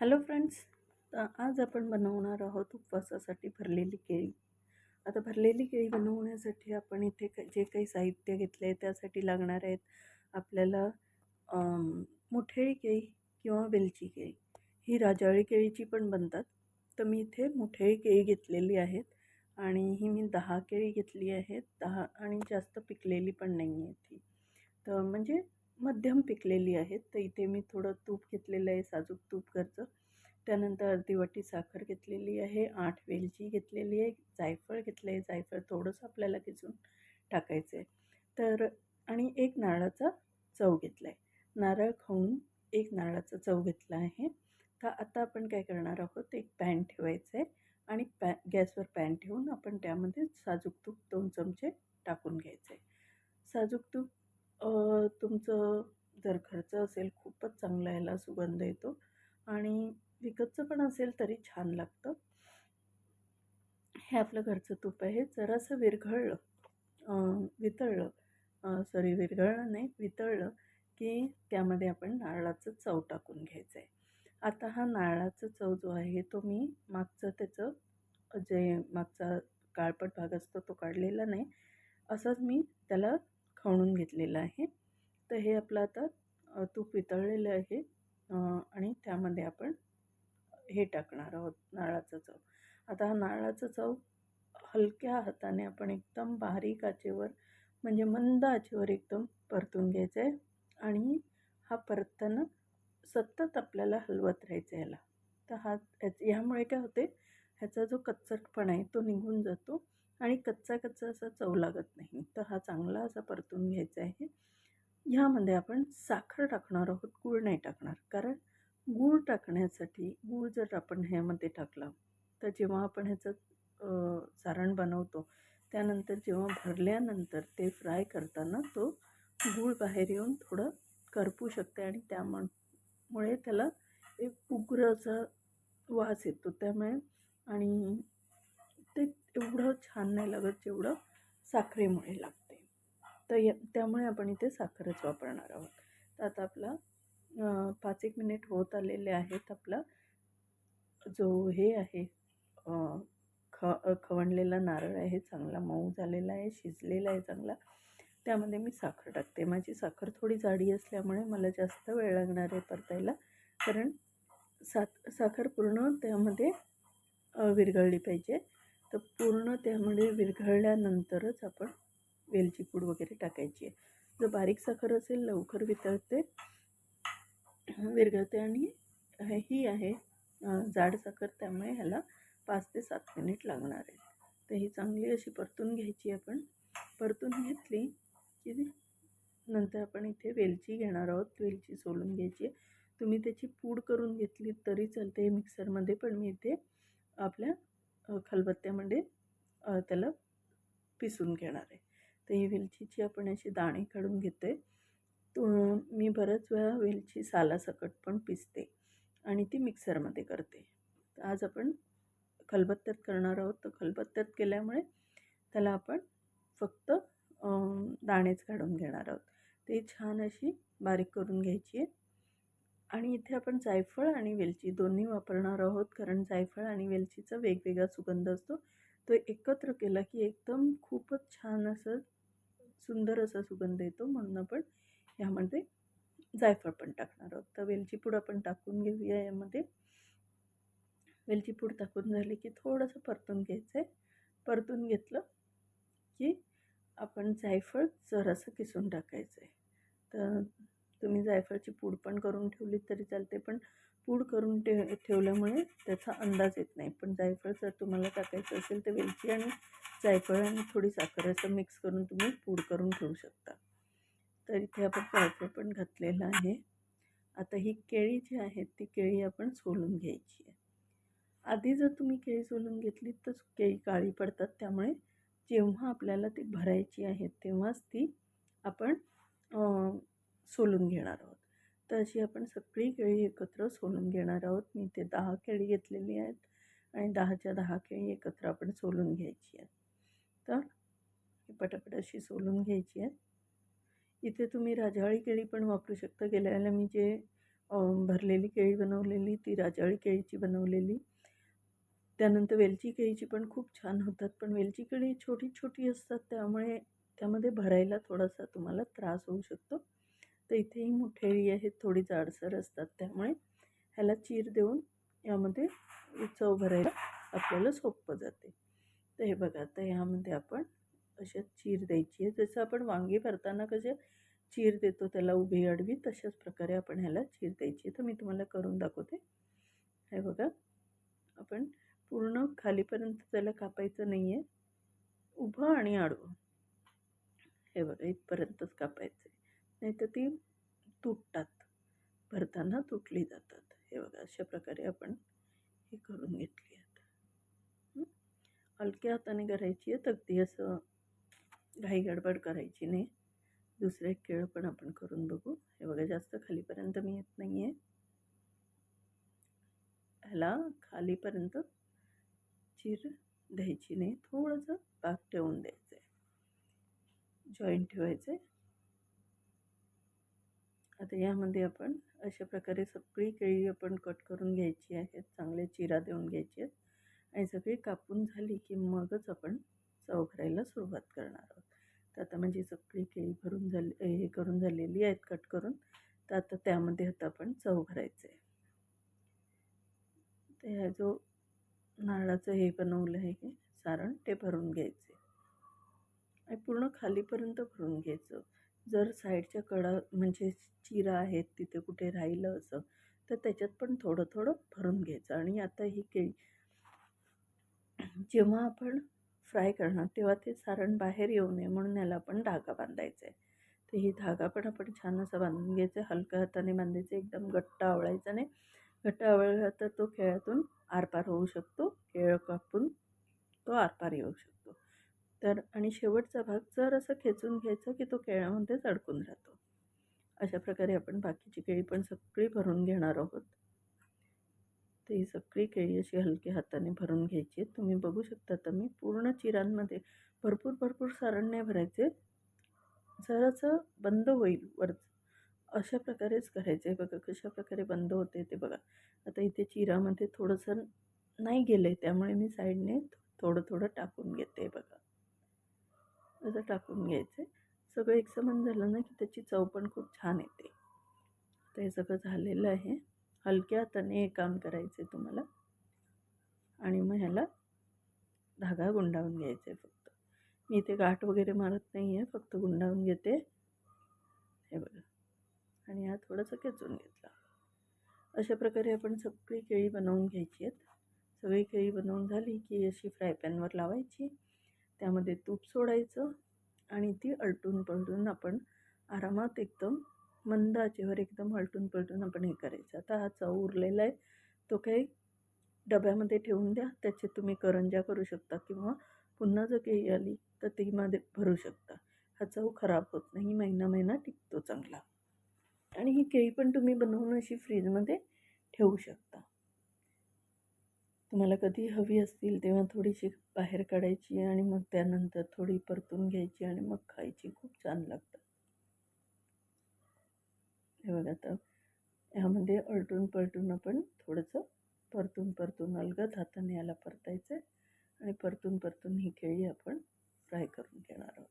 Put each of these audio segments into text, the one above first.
Hello friends आज आपण बनवणार आहोत उपवासासाठी भरलेली केळी. आता भरलेली केळी बनवण्यासाठी आपण इथे जे काही साहित्य घेतले आहे त्यासाठी लागणार आहेत आपल्याला मुठेळी केळी किंवा वेलची केळी. ही राजाळी केळीची पण बनतात. तर मी इथे मुठेळी केळी घेतलेली आहेत आणि ही मी दहा केळी घेतली आहेत. दहा आणि जास्त पिकलेली पण नाही आहे ती. तर म्हणजे मध्यम पिकलेली आहेत. तर इथे मी थोडं तूप घेतलेलं आहे साजूक तूप घरचं. त्यानंतर अर्धी वाटी साखर घेतलेली आहे आठ वेलची घेतलेली आहे जायफळ घेतलं आहे जायफळ थोडंसं आपल्याला किसून टाकायचं आहे तर आणि एक नारळाचा चव घेतला आहे नारळ खाऊन एक नारळाचा चव घेतला आहे. तर आता आपण काय करणार आहोत? एक पॅन ठेवायचं आहे आणि पॅ गॅसवर पॅन ठेवून आपण त्यामध्ये साजूक तूप दोन चमचे टाकून घ्यायचं आहे साजूक तूप तुमचं जर घरचं असेल खूपच चांगला याला सुगंध येतो आणि विकतचं पण असेल तरी छान लागतं. हे आपलं घरचं तूप आहे. जरासं विरघळलं वितळलं सॉरी विरघळलं नाही वितळलं की त्यामध्ये आपण नारळाचं चव टाकून घ्यायचं आहे आता हा नारळाचा चव जो आहे तो मी मागचं त्याचं जे मागचा काळपट भाग असतो तो काढलेला नाही. असंच मी त्याला खवणून घेतलेलं आहे. तर हे आपलं आता तूप वितळलेलं आहे. आणि त्यामध्ये आपण हे टाकणार आहोत नारळाचा चव. आता हा नारळाचा चव हलक्या हाताने आपण एकदम बारीक आचेवर म्हणजे मंद आचेवर एकदम परतून घ्यायचं आहे. आणि हा परतताना सतत आपल्याला हलवत राहायचं याला. तर हा ह्यामुळे काय होते ह्याचा जो कच्चटपणा आहे तो निघून जातो. आणि कच्चा कच्चा असा चव लागत नाही. तर हा चांगला असा परतून घ्यायचा आहे. ह्यामध्ये आपण साखर टाकणार आहोत गूळ नाही टाकणार. कारण गूळ टाकण्यासाठी गूळ जर आपण ह्यामध्ये टाकला तर जेव्हा आपण ह्याचं सारण बनवतो त्यानंतर जेव्हा भरल्यानंतर ते फ्राय करताना तो गूळ बाहेर येऊन थोडं करपू शकते आणि त्यामुळे त्याला एक उग्र वास येतो. त्यामुळे आणि एवढं छान नाही लागत जेवढं साखरेमुळे लागते. तर या त्यामुळे आपण इथे साखरच वापरणार आहोत. तर आता आपला पाच एक मिनिट होत आलेले आहेत. आपला जो हे आहे ख खवणलेला नारळ आहे चांगला मऊ झालेला आहे शिजलेला आहे चांगला. त्यामध्ये मी साखर टाकते. माझी साखर थोडी जाडी असल्यामुळे मला जास्त वेळ लागणार आहे परतायला. कारण सात साखर पूर्ण त्यामध्ये विरघळली पाहिजे. तर पूर्ण त्यामध्ये विरघळल्यानंतरच आपण वेलची पूड वगैरे टाकायची आहे. जर बारीक साखर असेल लवकर वितळते विरघळते आणि ही आहे जाड साखर त्यामुळे ह्याला पाच ते सात मिनिट लागणार आहे तर ही चांगली अशी परतून घ्यायची आपण. परतून घेतली की नंतर आपण इथे वेलची घेणार आहोत वेलची सोलून घ्यायची आहे. तुम्ही त्याची पूड करून घेतली तरी चालते मिक्सरमध्ये पण मी इथे आपल्या खलबत्त्यामध्ये म्हणजे, त्याला पिसून घेणार आहे. तर ही वेलचीची आपण अशी दाणे काढून घेते. तो मी बऱ्याच वेळा वेलची सालासकट पण पिसते आणि ती मिक्सरमध्ये करते. आज आपण खलबत्त्यात करणार आहोत. तर खलबत्त्यात केल्यामुळे त्याला आपण फक्त दाणेच काढून घेणार आहोत. ते छान अशी बारीक करून घ्यायची आहे. आणि इथे आपण जायफळ आणि वेलची दोन्ही वापरणार आहोत कारण जायफळ आणि वेलचीचा वेगवेगळा सुगंध असतो. तो एकत्र केला की एकदम खूपच छान असं सुंदर असा सुगंध येतो म्हणून आपण ह्यामध्ये जायफळ पण टाकणार आहोत. तर वेलची पूड आपण टाकून घेऊया यामध्ये. वेलची पूड टाकून झाली की थोडंसं परतून घ्यायचं आहे परतून घेतलं की आपण जायफळ जरासं किसून टाकायचं आहे तर तुम्ही जायफळची पूड पण करून ठेवली तरी चालते पण पूड करून ठे ठेवल्यामुळे त्याचा अंदाज येत नाही. पण जायफळ जर तुम्हाला टाकायचं असेल तर वेलची आणि जायफळ आणि थोडी साखर असं मिक्स करून तुम्ही पूड करून ठेवू शकता. तर इथे आपण जायफळ पण घातलेलं आहे. आता ही केळी जी आहेत ती केळी आपण सोलून घ्यायची आहे. आधी जर तुम्ही केळी सोलून घेतली तर केळी काळी पडतात त्यामुळे जेव्हा आपल्याला ती भरायची आहे तेव्हाच ती आपण सोलून घेणार आहोत. तर अशी आपण सगळी केळी एकत्र सोलून घेणार आहोत. मी ते दहा केळी घेतलेली आहेत आणि दहाच्या दहा केळी एकत्र आपण सोलून घ्यायची आहेत. तर पटापट अशी सोलून घ्यायची आहेत. इथे तुम्ही राजाळी केळी पण वापरू शकता. गेल्या वेळेला मी जे भरलेली केळी बनवलेली ती राजाळी केळीची बनवलेली. त्यानंतर वेलची केळीची पण खूप छान होतात. पण वेलची केळी छोटी छोटी असतात. त्यामुळे त्यामध्ये भरायला थोडासा तुम्हाला त्रास होऊ शकतो. तर इथेही मोठेळी आहेत थोडी जाडसर असतात त्यामुळे ह्याला चीर देऊन यामध्ये चव भरायला आपल्याला सोपं जाते. तर हे बघा आता ह्यामध्ये आपण अशा चीर द्यायची आहे. जसं आपण वांगी भरताना कसे चीर देतो त्याला उभी आडवी तशाच प्रकारे आपण ह्याला चीर द्यायची तर मी तुम्हाला करून दाखवते. हे बघा आपण पूर्ण खालीपर्यंत त्याला कापायचं नाही आहे उभं आणि आडवं. हे बघा इथपर्यंतच कापायचं आहे तर ती तुटतात. भरताना तुटली जातात. हे बघा अशा प्रकारे आपण हे करून घेतली आहेत हलक्या हाताने करायची आहेत अगदी असं घाई गडबड करायची नाही. दुसरे केळ पण आपण करून बघू. हे बघा जास्त खालीपर्यंत मी येत नाही आहे ह्याला खालीपर्यंत चीर द्यायची नाही. थोडंसं पाक ठेवून द्यायचं आहे जॉईंट ठेवायचं आहे आता यामध्ये आपण अशा प्रकारे सगळी केळी आपण कट करून घ्यायची आहेत चांगले चिरा देऊन घ्यायची आहेत आणि सगळी कापून झाली की मगच आपण चव भरायला सुरुवात करणार आहोत. तर आता म्हणजे सगळी केळी भरून झाली हे करून झालेली आहेत कट करून. तर आता त्यामध्ये आता आपण चव भरायचं आहे तर ह्या जो नारळाचं हे बनवलं आहे सारण ते भरून घ्यायचे आणि पूर्ण खालीपर्यंत भरून घ्यायचं. जर साईडच्या कडा म्हणजे चिरा आहेत तिथे कुठे राहिलं असं तर त्याच्यात पण थोडं थोडं भरून घ्यायचं. आणि आता ही केळी जेव्हा आपण फ्राय करणार तेव्हा ते सारण बाहेर येऊ नये म्हणून याला आपण धागा बांधायचा आहे तर ही धागा पण आपण छान असा बांधून घ्यायचा. हलक्या हाताने बांधायचं एकदम घट्ट आवळायचा नाही. घट्ट आवळला तर तो खेळातून आरपार होऊ शकतो. केळ कापून तो आरपार येऊ शकतो. तर आणि शेवटचा भाग जर असं खेचून घ्यायचा की तो केळ्यामध्येच अडकून राहतो. अशा प्रकारे आपण बाकीची केळी पण सगळी भरून घेणार आहोत. तर ही सगळी केळी अशी हलक्या हाताने भरून घ्यायची तुम्ही बघू शकता तर मी पूर्ण चिरांमध्ये भरपूर भरपूर सारण नाही भरायचे जरासं बंद होईल वर. अशा प्रकारेच करायचं आहे बघा कशा प्रकारे बंद होते ते बघा. आता इथे चिरामध्ये थोडंसं नाही गेलं आहे त्यामुळे मी साईडने थोडं थोडं टाकून घेते बघा. असं टाकून घ्यायचं. सगळं एकसमान झालं ना की त्याची चव पण खूप छान येते. तर हे सगळं झालेलं आहे. हलक्या हाताने हे काम करायचं आहे तुम्हाला. आणि मग ह्याला धागा गुंडाळून घ्यायचा आहे फक्त. मी इथे गाठ वगैरे मारत नाही आहे फक्त गुंडाळून घेते. हे बघा. आणि हा थोडासा खेचून घेतला. अशा प्रकारे आपण सगळी केळी बनवून घ्यायची आहेत. सगळी केळी बनवून झाली की अशी फ्राय पॅनवर लावायची. त्यामध्ये तूप सोडायचं आणि ती अलटून पलटून आपण आरामात एकदम मंद आचेवर एकदम आलटून पलटून आपण हे करायचं. आता हा चव उरलेला आहे. तो काही डब्यामध्ये ठेवून द्या. त्याचे तुम्ही करंजा करू शकता किंवा पुन्हा जर केळी आली तर ती मध्ये भरू शकता. हा चव खराब होत नाही. महिना महिना टिकतो चांगला. आणि ही केळी पण तुम्ही बनवून अशी फ्रीजमध्ये ठेवू शकता. तुम्हाला कधी हवी असतील तेव्हा थोडीशी बाहेर काढायची आणि मग त्यानंतर थोडी परतून घ्यायची आणि मग खायची. खूप छान लागतं. हे बघा आता. ह्यामध्ये अलटून पलटून आपण थोडंसं परतून परतून अलगद हाताने याला परतायचं आहे आणि परतून परतून ही केळी आपण फ्राय करून घेणार आहोत.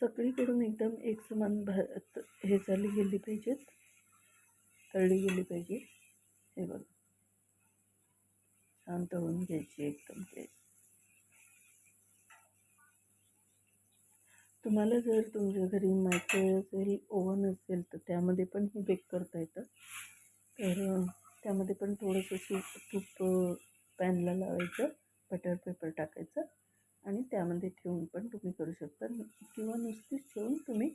सगळीकडून एकदम एकसमान भात हे झाली गेली पाहिजेत. तळली गेली पाहिजे हे बघा. शांत होऊन घ्यायची एकदम केळी तुम्हाला जर तुमच्या घरी मायक्रोवेव्ह असेल ओव्हन असेल तर त्यामध्ये पण हे बेक करता येतं. तर त्यामध्ये पण थोडंसं तूप पॅनला लावायचं बटर पेपर टाकायचं आणि त्यामध्ये ठेवून पण तुम्ही करू शकता. किंवा नुसतीच ठेवून तुम्ही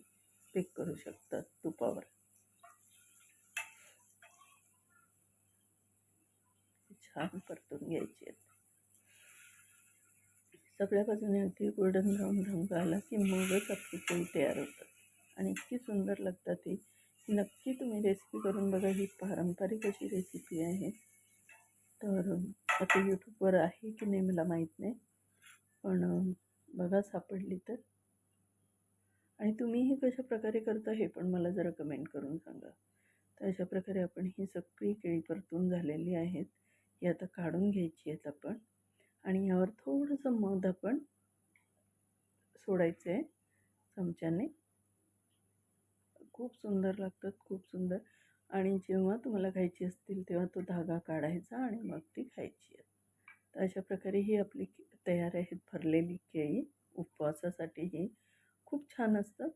बेक करू शकता तुपावर. काम परतून घ्यायची आहेत. सगळ्या बाजूने अगदी गोल्डन ब्राऊन रंग आला की मगच आपली पोळी तयार होतात. आणि इतकी सुंदर लागतात ती. नक्की तुम्ही रेसिपी करून बघा ही पारंपरिक अशी रेसिपी आहे. तर आता यूट्यूबवर आहे की नाही मला माहीत नाही. पण बघा सापडली तर. आणि तुम्ही हे कशा प्रकारे करता हे पण मला जरा कमेंट करून सांगा. तर अशा प्रकारे आपण ही सगळी केळी परतून झालेली आहेत. ही आता काढून घ्यायची आहेत आपण. आणि यावर थोडंसं मध आपण सोडायचं आहे चमच्याने. खूप सुंदर लागतात खूप सुंदर. आणि जेव्हा तुम्हाला खायची असतील तेव्हा तो धागा काढायचा आणि मग ती खायची आहे. तर अशा प्रकारे ही आपली तयार आहेत भरलेली केळी. उपवासासाठी ही खूप छान असतात.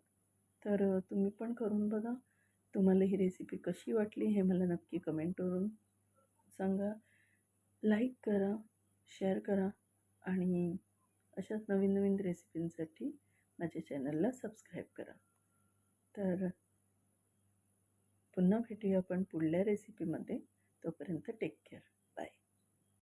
तर तुम्ही पण करून बघा. तुम्हाला ही रेसिपी कशी वाटली हे मला नक्की कमेंट करून सांगा. लाईक करा शेअर करा आणि अशाच नवीन नवीन रेसिपींसाठी माझ्या चॅनलला सबस्क्राईब करा. तर पुन्हा भेटूया आपण पुढल्या रेसिपीमध्ये तोपर्यंत टेक केअर